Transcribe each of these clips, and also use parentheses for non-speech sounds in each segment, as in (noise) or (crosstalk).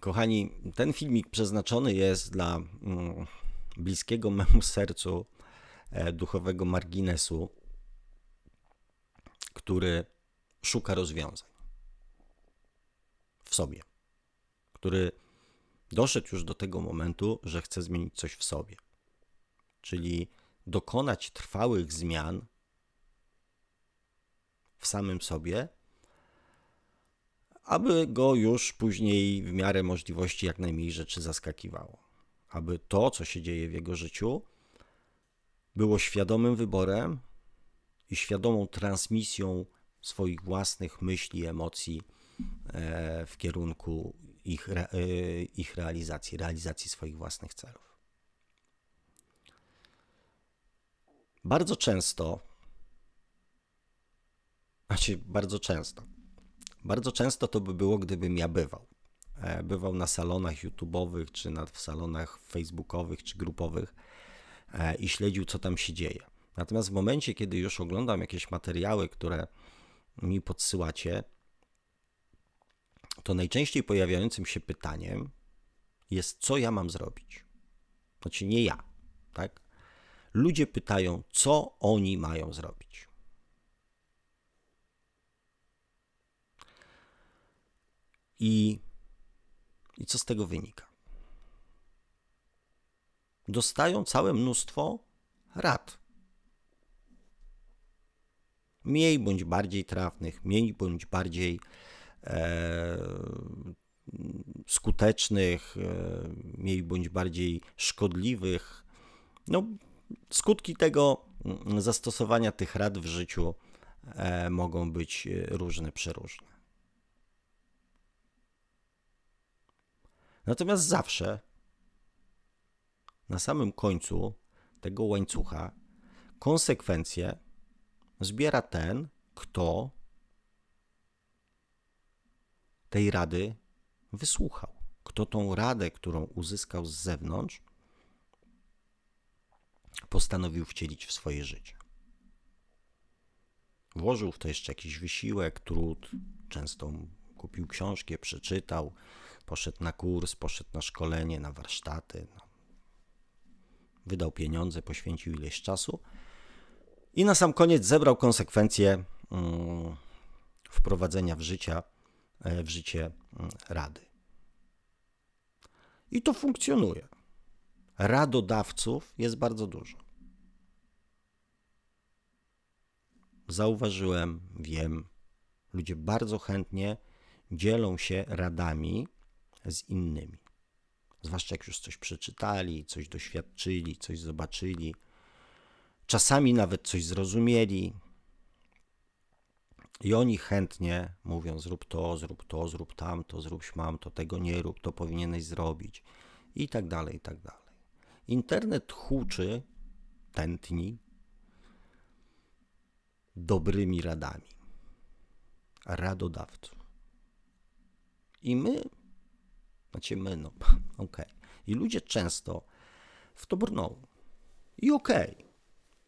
Kochani, ten filmik przeznaczony jest dla mm, bliskiego memu sercu e, duchowego marginesu, który szuka rozwiązań w sobie, który doszedł już do tego momentu, że chce zmienić coś w sobie, czyli dokonać trwałych zmian w samym sobie aby go już później w miarę możliwości jak najmniej rzeczy zaskakiwało. Aby to, co się dzieje w jego życiu, było świadomym wyborem i świadomą transmisją swoich własnych myśli, emocji e, w kierunku ich, e, ich realizacji, realizacji swoich własnych celów. Bardzo często, znaczy bardzo często, bardzo często to by było, gdybym ja bywał. E, bywał na salonach YouTube'owych, czy na, w salonach facebookowych, czy grupowych e, i śledził, co tam się dzieje. Natomiast w momencie, kiedy już oglądam jakieś materiały, które mi podsyłacie, to najczęściej pojawiającym się pytaniem jest, co ja mam zrobić. Znaczy nie ja, tak? Ludzie pytają, co oni mają zrobić. I, I co z tego wynika? Dostają całe mnóstwo rad. Mniej bądź bardziej trafnych, mniej bądź bardziej e, skutecznych, e, mniej bądź bardziej szkodliwych. No, skutki tego mm, zastosowania tych rad w życiu e, mogą być różne, przeróżne. Natomiast zawsze na samym końcu tego łańcucha konsekwencje zbiera ten, kto tej rady wysłuchał. Kto tą radę, którą uzyskał z zewnątrz, postanowił wcielić w swoje życie. Włożył w to jeszcze jakiś wysiłek, trud, często kupił książkę, przeczytał, poszedł na kurs, poszedł na szkolenie, na warsztaty. No. Wydał pieniądze, poświęcił ileś czasu i na sam koniec zebrał konsekwencje mm, wprowadzenia w, życia, e, w życie mm, rady. I to funkcjonuje. Radodawców jest bardzo dużo. Zauważyłem, wiem, ludzie bardzo chętnie dzielą się radami z innymi. Zwłaszcza jak już coś przeczytali, coś doświadczyli, coś zobaczyli, czasami nawet coś zrozumieli. I oni chętnie mówią: zrób to, zrób to, zrób tamto, zrób to tego nie rób, to powinieneś zrobić, i tak dalej, i tak dalej. Internet huczy, tętni dobrymi radami, radodawców. I my znaczy my, no, okej. Okay. I ludzie często w to brną. I okej. Okay.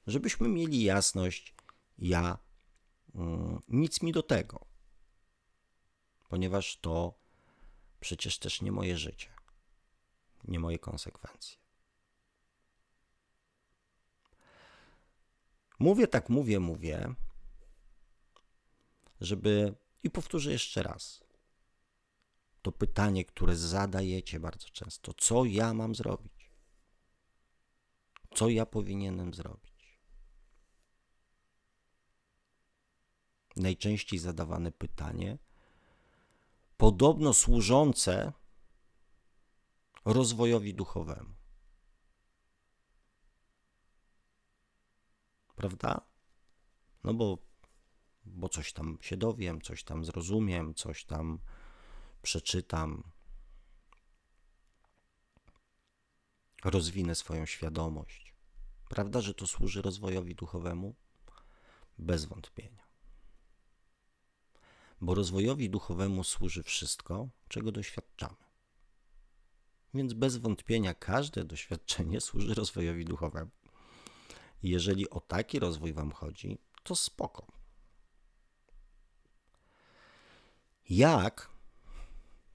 Żebyśmy mieli jasność, ja mm, nic mi do tego. Ponieważ to przecież też nie moje życie, nie moje konsekwencje. Mówię tak, mówię, mówię, żeby i powtórzę jeszcze raz to pytanie, które zadajecie bardzo często: co ja mam zrobić? Co ja powinienem zrobić? Najczęściej zadawane pytanie, podobno służące rozwojowi duchowemu. Prawda? No bo, bo coś tam się dowiem, coś tam zrozumiem, coś tam przeczytam, rozwinę swoją świadomość. Prawda, że to służy rozwojowi duchowemu? Bez wątpienia. Bo rozwojowi duchowemu służy wszystko, czego doświadczamy. Więc bez wątpienia każde doświadczenie (laughs) służy rozwojowi duchowemu. Jeżeli o taki rozwój Wam chodzi, to spoko. Jak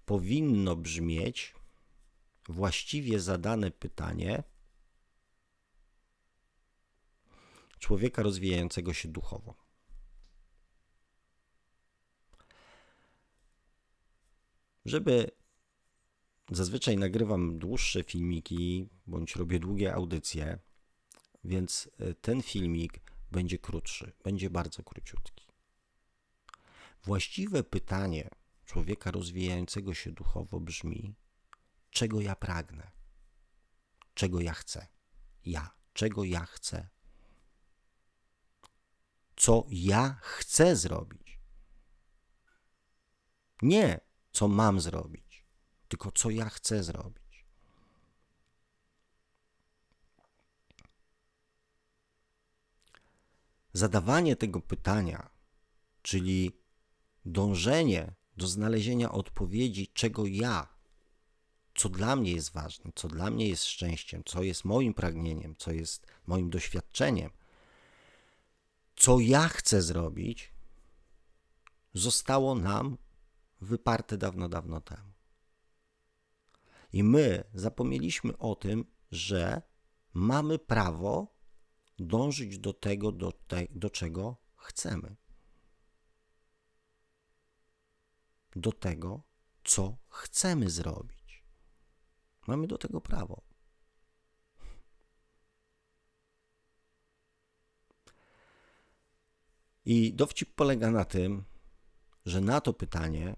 powinno brzmieć właściwie zadane pytanie człowieka rozwijającego się duchowo. Żeby zazwyczaj nagrywam dłuższe filmiki bądź robię długie audycje, więc e, ten filmik będzie krótszy, będzie bardzo króciutki. Właściwe pytanie człowieka rozwijającego się duchowo brzmi: czego ja pragnę? Czego ja chcę? Ja, czego ja chcę? Co ja chcę zrobić? Nie, co mam zrobić, tylko co ja chcę zrobić. Zadawanie tego pytania, czyli dążenie do znalezienia odpowiedzi, czego ja, co dla mnie jest ważne, co dla mnie jest szczęściem, co jest moim pragnieniem, co jest moim doświadczeniem, co ja chcę zrobić, zostało nam wyparte dawno, dawno temu. I my zapomnieliśmy o tym, że mamy prawo dążyć do tego, do, te, do czego chcemy. Do tego, co chcemy zrobić. Mamy do tego prawo. I dowcip polega na tym, że na to pytanie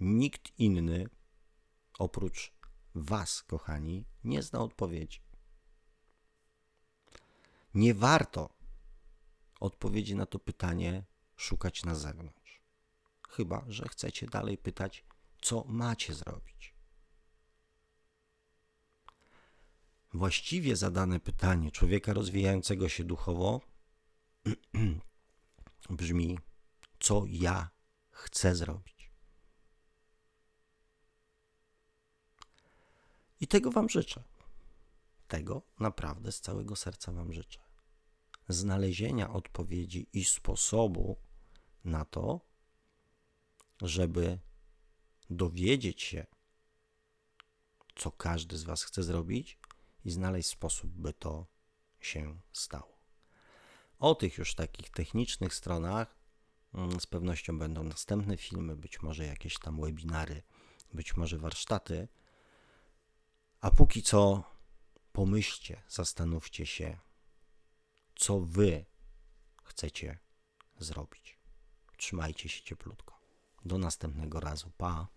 nikt inny oprócz Was, kochani, nie zna odpowiedzi. Nie warto odpowiedzi na to pytanie szukać na zewnątrz. Chyba, że chcecie dalej pytać, co macie zrobić. Właściwie zadane pytanie człowieka rozwijającego się duchowo (clears throat) brzmi: Co ja chcę zrobić? I tego Wam życzę. Tego naprawdę z całego serca Wam życzę. Znalezienia odpowiedzi i sposobu na to, żeby dowiedzieć się, co każdy z Was chce zrobić i znaleźć sposób, by to się stało. O tych już takich technicznych stronach mm, z pewnością będą następne filmy, być może jakieś tam webinary, być może warsztaty. A póki co pomyślcie, zastanówcie się, co wy chcecie zrobić. Trzymajcie się cieplutko. Do następnego razu. Pa.